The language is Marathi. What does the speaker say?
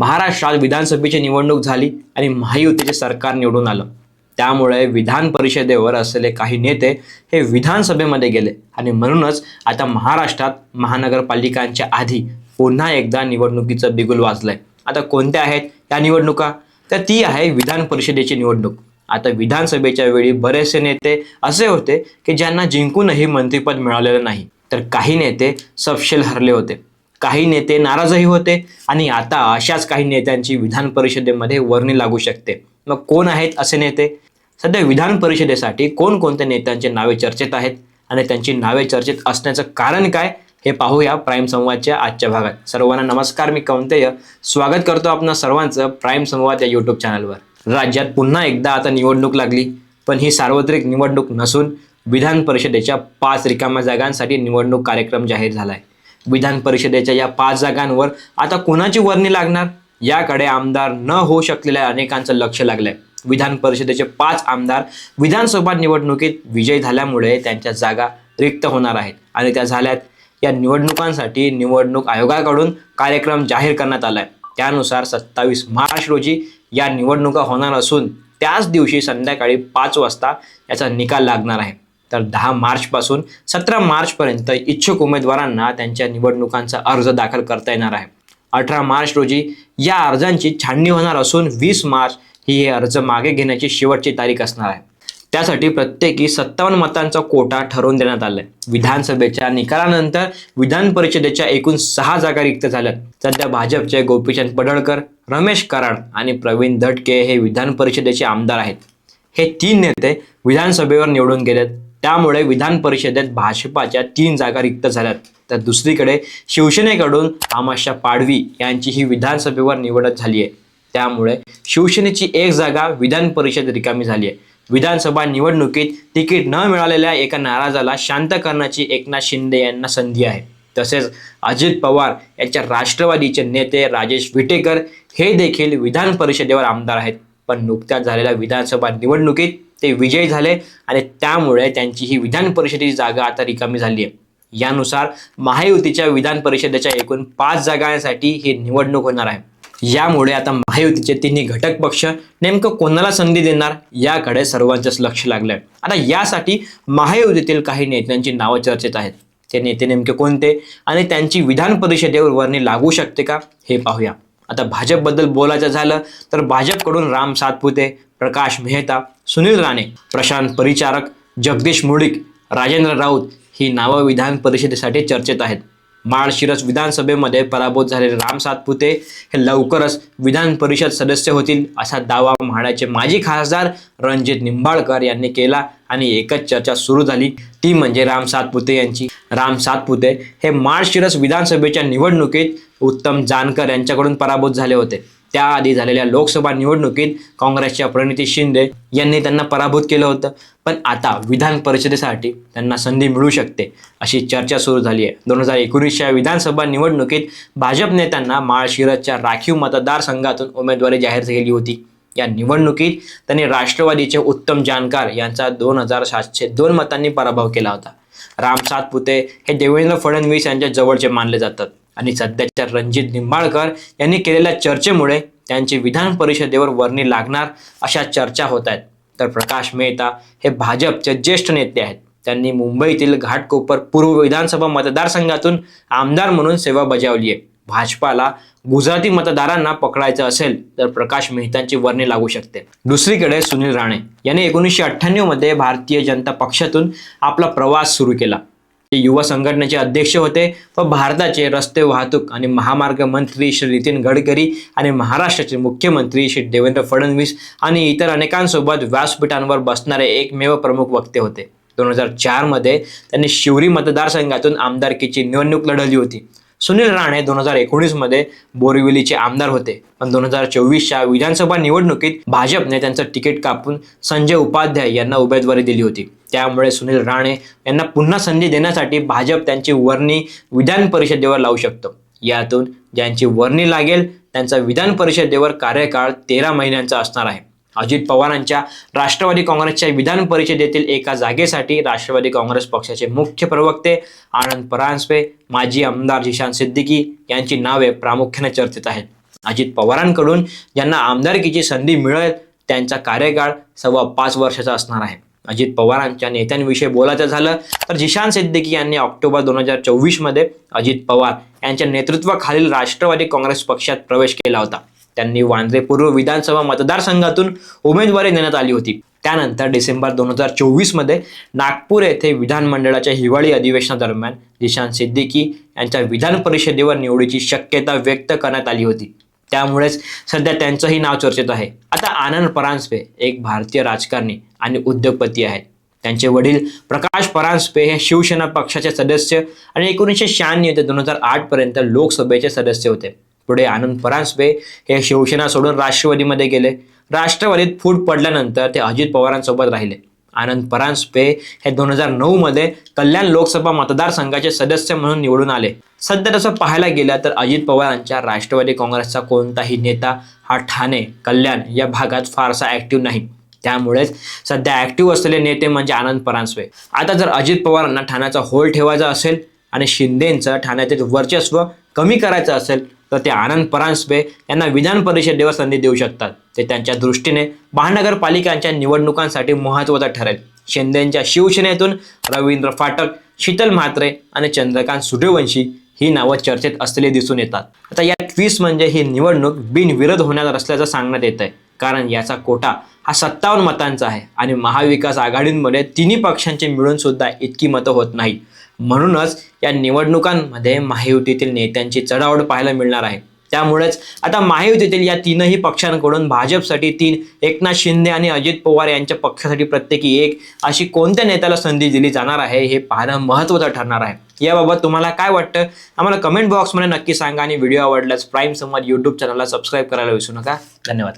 महाराष्ट्रात विधानसभेची निवडणूक झाली आणि महायुतीचे सरकार निवडून आलं. त्यामुळे विधान परिषदेवर असलेले काही नेते हे विधानसभेमध्ये गेले. आणि म्हणूनच आता महाराष्ट्रात महानगरपालिकांच्या आधी पुन्हा एकदा निवडणुकीचं बिगुल वाजलंय. आता कोणत्या आहेत त्या निवडणुका? तर ती आहे विधान परिषदेची निवडणूक. आता विधानसभेच्या वेळी बरेचसे नेते असे होते की ज्यांना जिंकूनही मंत्रिपद मिळालेलं नाही. तर काही नेते सपशेल हरले होते. काही नेते नाराजही होते आणि आता अशाच काही नेत्यांची विधान परिषदेमध्ये वर्णी लागू शकते. मग कोण आहेत असे नेते? सध्या विधान परिषदेसाठी कोणकोणत्या नेत्यांचे नावे चर्चेत आहेत आणि त्यांची नावे चर्चेत असण्याचं कारण काय? हे पाहूया प्राईम संवादच्या आजच्या भागात. सर्वांना नमस्कार मी कौंतेय. स्वागत करतो आपणा सर्वांचं प्राईम संवाद या यूट्यूब चॅनलवर. राज्यात पुन्हा एकदा आता निवडणूक लागली पण ही सार्वत्रिक निवडणूक नसून विधान परिषदेच्या पाच रिकाम्या जागांसाठी निवडणूक कार्यक्रम जाहीर झालाय. विधान परिषदेच्या या पाच जागांवर आता कोणाची वर्णी लागणार? याकडे आमदार न होऊ शकलेल्या अनेकांचं लक्ष लागलंय. विधान परिषदेचे पाच आमदार विधानसभा निवडणुकीत विजयी झाल्यामुळे त्यांच्या जागा रिक्त होणार आहेत. आणि त्या झाल्यात या निवडणुकांसाठी निवडणूक आयोगाकडून कार्यक्रम जाहीर करण्यात आलाय. त्यानुसार सत्तावीस मार्च रोजी या निवडणुका होणार असून त्याच दिवशी संध्याकाळी पाच वाजता याचा निकाल लागणार आहे. तर दहा मार्चपासून सतरा मार्चपर्यंत इच्छुक उमेदवारांना त्यांच्या निवडणुकांचा अर्ज दाखल करता येणार आहे. अठरा मार्च रोजी या अर्जांची छाननी होणार असून वीस मार्च ही हे अर्ज मागे घेण्याची शेवटची तारीख असणार आहे. त्यासाठी प्रत्येकी सत्तावन्न मतांचा कोटा ठरवून देण्यात आलाय. विधानसभेच्या निकालानंतर विधान परिषदेच्या एकूण सहा जागा रिक्त झाल्यात. सध्या भाजपचे गोपीचंद पडळकर रमेश कराड आणि प्रवीण दटके हे विधान परिषदेचे आमदार आहेत. हे तीन नेते विधानसभेवर निवडून गेलेत. त्यामुळे विधान परिषदेत भाजपाच्या तीन जागा रिक्त झाल्यात. तर दुसरीकडे शिवसेनेकडून आमाशा पाडवी यांची ही विधानसभेवर निवडत झाली आहे त्यामुळे शिवसेनेची एक जागा विधान परिषद रिकामी झाली आहे विधानसभा निवडणुकीत तिकीट न मिळालेल्या एका नाराजाला शांत करण्याची एकनाथ शिंदे यांना संधी आहे. तसेच अजित पवार यांच्या राष्ट्रवादीचे नेते राजेश विटेकर हे देखील विधान परिषदेवर आमदार आहेत. पण नुकत्याच झालेल्या विधानसभा निवडणुकीत ते विजयी झाले आणि त्यामुळे त्यांची ही विधान परिषदेची जागा आता रिकामी झाली आहे. यानुसार महायुतीच्या विधान परिषदेच्या एकूण पाच जागांसाठी ही निवडणूक होणार आहे. यामुळे आता महायुतीचे तिन्ही घटक पक्ष नेमकं कोणाला संधी देणार याकडे सर्वांचंच लक्ष लागलंय. आता यासाठी महायुतीतील काही नेत्यांची नावं चर्चेत आहेत. ते नेते नेमके कोणते आणि त्यांची विधान परिषदेवर वर्णी लागू शकते का हे पाहूया. आता भाजपबद्दल बोलायचं झालं तर भाजपकडून राम सातपुते प्रकाश मेहता सुनील राणे प्रशांत परिचारक जगदीश मुळीक राजेंद्र राऊत ही नावं विधान परिषदेसाठी चर्चेत आहेत. माळशिरस विधानसभेमध्ये पराभूत झालेले राम सातपुते हे लवकरच विधान परिषद सदस्य होतील असा दावा म्हाडाचे माजी खासदार रणजित निंबाळकर यांनी केला आणि एकच चर्चा सुरू झाली. ती म्हणजे राम सातपुते यांची. राम सातपुते हे माळशिरस विधानसभेच्या निवडणुकीत उत्तम जानकर यांच्याकडून पराभूत झाले होते. त्याआधी झालेल्या लोकसभा निवडणुकीत काँग्रेसच्या प्रणिती शिंदे यांनी त्यांना पराभूत केलं होतं. पण आता विधान परिषदेसाठी त्यांना संधी मिळू शकते अशी चर्चा सुरू झाली आहे. दोन हजार एकोणीसच्या विधानसभा निवडणुकीत भाजप नेत्यांना माळशिरसच्या राखीव मतदारसंघातून उमेदवारी जाहीर केली होती. या निवडणुकीत त्यांनी राष्ट्रवादीचे उत्तम जानकार यांचा दोन हजार सातशे दोन मतांनी पराभव केला होता. राम सातपुते हे देवेंद्र फडणवीस यांच्या जवळचे मानले जातात. आणि सध्याच्या रणजित निंबाळकर यांनी केलेल्या चर्चेमुळे त्यांची विधान परिषदेवर वर्णी लागणार अशा चर्चा होत आहेत. तर प्रकाश मेहता हे भाजपचे ज्येष्ठ नेते आहेत. त्यांनी मुंबईतील घाटकोपर पूर्व विधानसभा मतदारसंघातून आमदार म्हणून सेवा बजावली आहे. भाजपाला गुजराती मतदारांना पकडायचं असेल तर प्रकाश मेहतांची वर्णी लागू शकते. दुसरीकडे सुनील राणे यांनी एकोणीसशे अठ्ठ्याण्णवमध्ये भारतीय जनता पक्षातून आपला प्रवास सुरू केला. ते युवा संघटनेचे अध्यक्ष होते व भारताचे रस्ते वाहतूक आणि महामार्ग मंत्री श्री नितीन गडकरी आणि महाराष्ट्राचे मुख्यमंत्री श्री देवेंद्र फडणवीस आणि इतर अनेकांसोबत व्यासपीठांवर बसणारे एकमेव प्रमुख वक्ते होते. दोन हजार चारमध्ये त्यांनी शिवरी मतदारसंघातून आमदारकीची निवडणूक लढवली होती. सुनील राणे दोन हजार एकोणीसमध्ये बोरिवलीचे आमदार होते. पण दोन हजार चोवीसच्या विधानसभा निवडणुकीत भाजपने त्यांचं तिकीट कापून संजय उपाध्याय यांना उमेदवारी दिली होती. त्यामुळे सुनील राणे यांना पुन्हा संधी देण्यासाठी भाजप त्यांची वर्णी विधान परिषदेवर लावू शकतो. यातून ज्यांची वर्णी लागेल त्यांचा विधान परिषदेवर कार्यकाळ तेरा महिन्यांचा असणार आहे. अजित पवारांच्या राष्ट्रवादी काँग्रेसच्या विधान परिषदेतील एका जागेसाठी राष्ट्रवादी काँग्रेस पक्षाचे मुख्य प्रवक्ते आनंद परांजपे माजी आमदार जिशान सिद्दीकी यांची नावे प्रामुख्याने चर्चेत आहेत. अजित पवारांकडून ज्यांना आमदारकीची संधी मिळेल त्यांचा कार्यकाळ सव्वा पाच वर्षाचा असणार आहे. अजित पवारांच्या नेत्यांविषयी बोलायचं झालं तर जिशान सिद्दीकी यांनी ऑक्टोबर दोन हजार चोवीसमध्ये अजित पवार यांच्या नेतृत्वाखालील राष्ट्रवादी काँग्रेस पक्षात प्रवेश केला होता. त्यांनी वांद्रे पूर्व विधानसभा मतदारसंघातून उमेदवारी देण्यात आली होती. त्यानंतर डिसेंबर दोन हजार चोवीसमध्ये नागपूर येथे विधानमंडळाच्या हिवाळी अधिवेशनादरम्यान जिशान सिद्दीकी यांच्या विधान परिषदेवर निवडीची शक्यता व्यक्त करण्यात आली होती. त्यामुळेच सध्या त्यांचंही नाव चर्चेत आहे. आता आनंद परांजपे एक भारतीय राजकारणी आणि उद्योगपती आहेत. त्यांचे वडील प्रकाश परांजपे हे शिवसेना पक्षाचे सदस्य आणि एकोणीसशे शहाण्णव ते दोन हजार आठ पर्यंत लोकसभेचे सदस्य होते. पुढे आनंद परांजपे हे शिवसेना सोडून राष्ट्रवादीमध्ये गेले. राष्ट्रवादीत फूट पडल्यानंतर ते अजित पवारांसोबत राहिले. आनंद परांजपे हे दोन हजार नऊ मध्ये कल्याण लोकसभा मतदारसंघाचे सदस्य म्हणून निवडून आले. सध्या तसं पाहायला गेलं तर अजित पवारांच्या राष्ट्रवादी काँग्रेसचा कोणताही नेता हा ठाणे कल्याण या भागात फारसा ऍक्टिव्ह नाही. त्यामुळेच सध्या ऍक्टिव्ह असलेले नेते म्हणजे आनंद परांजपे आता जर अजित पवारांना ठाण्याचा होल ठेवायचा असेल आणि शिंदेंचं ठाण्यातील वर्चस्व कमी करायचं असेल तर ते आनंद परांजपे यांना विधान परिषदेवर संधी देऊ शकतात. ते त्यांच्या दृष्टीने महानगरपालिकांच्या निवडणुकांसाठी महत्त्वाचं ठरेल. शिंदेच्या शिवसेनेतून रवींद्र फाटक शीतल म्हात्रे आणि चंद्रकांत सूर्यवंशी ही नावं चर्चेत असलेली दिसून येतात. आता या ट्विस्ट म्हणजे ही निवडणूक बिनविरोध होणार असल्याचं सांगण्यात येत आहे कारण याचा कोटा हा सत्तावन्न मतांचा आहे आणि महाविकास आघाडींमध्ये तिन्ही पक्षांचे मिळून सुद्धा इतकी मतं होत नाही म्हणूनच या निवडणुकांमध्ये महायुतीतील नेत्यांची चढावड पाहायला मिळणार आहे. त्यामुळेच आता महायुतीतील या तीनही पक्षांकडून भाजपसाठी तीन एकनाथ शिंदे आणि अजित पवार यांच्या पक्षासाठी प्रत्येकी एक अशी कोणत्या नेत्याला संधी दिली जाणार आहे हे पाहणं महत्त्वाचं ठरणार आहे. याबाबत तुम्हाला काय वाटतं? आम्हाला कमेंट बॉक्समध्ये नक्की सांगा आणि व्हिडिओ आवडल्यास प्राईम संवाद यूट्यूब चॅनलला सबस्क्राईब करायला विसरू नका. धन्यवाद.